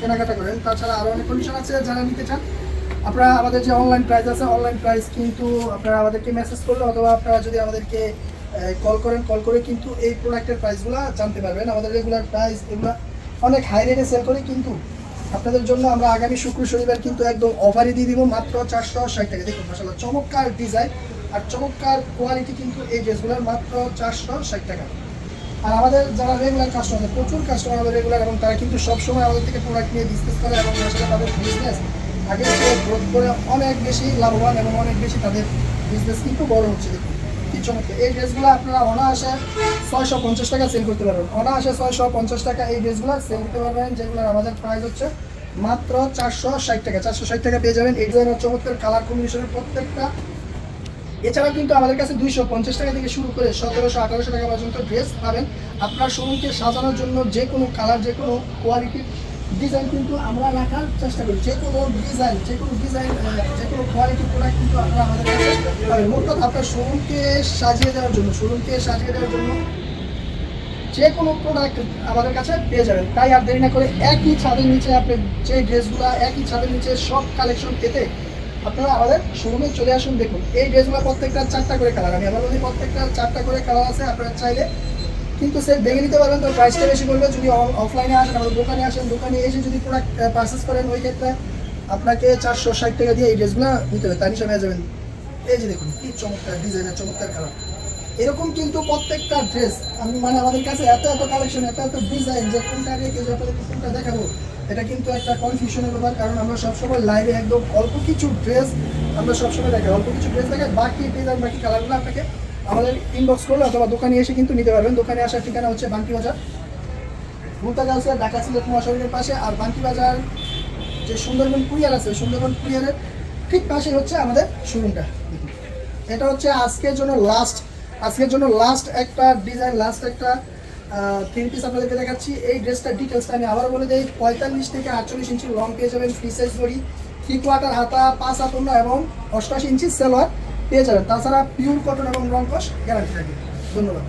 কেনাকাটা করেন। তাছাড়া আরও অনেক কন্ডিশন আছে যারা নিতে চান। আপনারা আমাদের যে অনলাইন প্রাইস আছে অনলাইন প্রাইস কিন্তু আপনারা আমাদেরকে মেসেজ করলে অথবা আপনারা যদি আমাদেরকে কল করেন কল করে কিন্তু এই প্রোডাক্টের প্রাইসগুলো জানতে পারবেন। আমাদের রেগুলার প্রাইস এগুলো অনেক হাই রেটে সেল করি কিন্তু আপনাদের জন্য আমরা আগামী শুক্র, শনিবার কিন্তু একদম অফারই দিয়ে দিব মাত্র চারশো ষাট টাকা। দেখুন মাসাল্লাহ চমৎকার ডিজাইন আর চমৎকার কোয়ালিটি কিন্তু এই ড্রেসগুলোর মাত্র চারশো ষাট টাকা। আর আমাদের যারা রেগুলার কাস্টমার প্রচুর কাস্টমার আমাদের রেগুলার এবং তারা কিন্তু সবসময় আমাদের থেকে প্রোডাক্ট নিয়ে বিজনেস করে এবং আসলে তাদের বিজনেস আগে গ্রোথ করে অনেক বেশি লাভবান এবং অনেক বেশি তাদের বিজনেস কিন্তু বড় হচ্ছে এই ড্রেসগুলো আপনারা অনায়াসে ছয়শো পঞ্চাশ টাকা সেল করতে পারবেন। অনায়াসে ছয়শো পঞ্চাশ টাকা এই ড্রেসগুলো সেল করতে পারবেন যেগুলোর আমাদের প্রাইস হচ্ছে মাত্র চারশো ষাট টাকা। চারশো ষাট টাকা পেয়ে যাবেন। এই ডিজাইনের চমৎকার কালার কম্বিনেশনের প্রত্যেকটা এছাড়া কিন্তু আমাদের কাছে দুইশো পঞ্চাশ টাকা থেকে শুরু করে সতেরোশো, আঠারোশো টাকা পর্যন্ত ড্রেস পাবেন। আপনার শোরুমকে সাজানোর জন্য যে কোনো কালার যে কোনো কোয়ালিটির ডিজাইন কিন্তু আমরা রাখার চেষ্টা করি। যে কোনো ডিজাইন যে কোনো ডিজাইন যে কোনো কোয়ালিটির প্রোডাক্ট কিন্তু আপনারা আমাদের কাছে পাবেন। কথা, আপনার শোরুমকে সাজিয়ে দেওয়ার জন্য, শোরুমকে সাজিয়ে দেওয়ার জন্য যে কোনো প্রোডাক্ট আমাদের কাছে পেয়ে যাবেন। তাই আর দেরি না করে একই ছাদের নিচে আপনি যে ড্রেসগুলো একই ছাদের নিচে সব কালেকশন পেতে আপনারা আমাদের শোরুমে চলে আসুন, দেখুন। এই ড্রেসগুলো প্রত্যেকটা চারটা করে কালার আমি আমার মধ্যে প্রত্যেকটা চারটা করে কালার আছে, আপনারা চাইলে কিন্তু সে দেখে নিতে পারবেন। তো প্রাইসটা বেশি পড়বে যদি অফলাইনে আসেন, আমাদের দোকানে আসেন, দোকানে এসে যদি প্রোডাক্ট পারচেস করেন, ওই ক্ষেত্রে আপনাকে চারশো ষাট টাকা দিয়ে এই ড্রেসগুলো নিতে হবে। তার হিসাবে যাবেন। এই যে দেখুন, কি চমৎকার ডিজাইনের চমৎকার কালার এরকম কিন্তু প্রত্যেকটা ড্রেস আমি মানে আমাদের কাছে এত এত কালেকশন এত এত ডিজাইন যে কোনটা রেখে যে কোনটা দেখাবো, এটা কিন্তু একটা কনফিউশনের ব্যাপার, কারণ আমরা সবসময় লাইভে একদম অল্প কিছু ড্রেস আমরা সবসময় দেখাই, অল্প কিছু ড্রেস দেখাই, বাকি ডিজাইন বাকি কালারগুলো আপনাকে আমাদের ইনবক্স করলে অথবা দোকানে এসে কিন্তু নিতে পারবেন। দোকানে আসার ঠিকানা হচ্ছে বাঙ্কি বাজার। ভুলতা গাউসিয়া, ঢাকা সিলেট মহাসড়কের পাশে, আর বাঙ্কি বাজার যে সুন্দরবন কুরিয়ার আছে, সুন্দরবন কুরিয়ারের ঠিক পাশে হচ্ছে আমাদের শোরুমটা এটা হচ্ছে আজকের জন্য লাস্ট আজকের জন্য লাস্ট একটা ডিজাইন লাস্ট একটা থ্রি পিস আপনাদেরকে দেখাচ্ছি। এই ড্রেসটার ডিটেলসটা আমি আবার বলে দিই, পঁয়তাল্লিশ থেকে আটচল্লিশ ইঞ্চি লং পেয়ে যাবেন ফ্রি সাইজ দড়ি থ্রি কোয়ার্টার হাতা পাঁচ হাতন্য এবং অষ্টাশি ইঞ্চি সেলোয়ার পেয়ে যাবেন। তাছাড়া পিওর কটন এবং রং কস গ্যারান্টি থাকে ধন্যবাদ।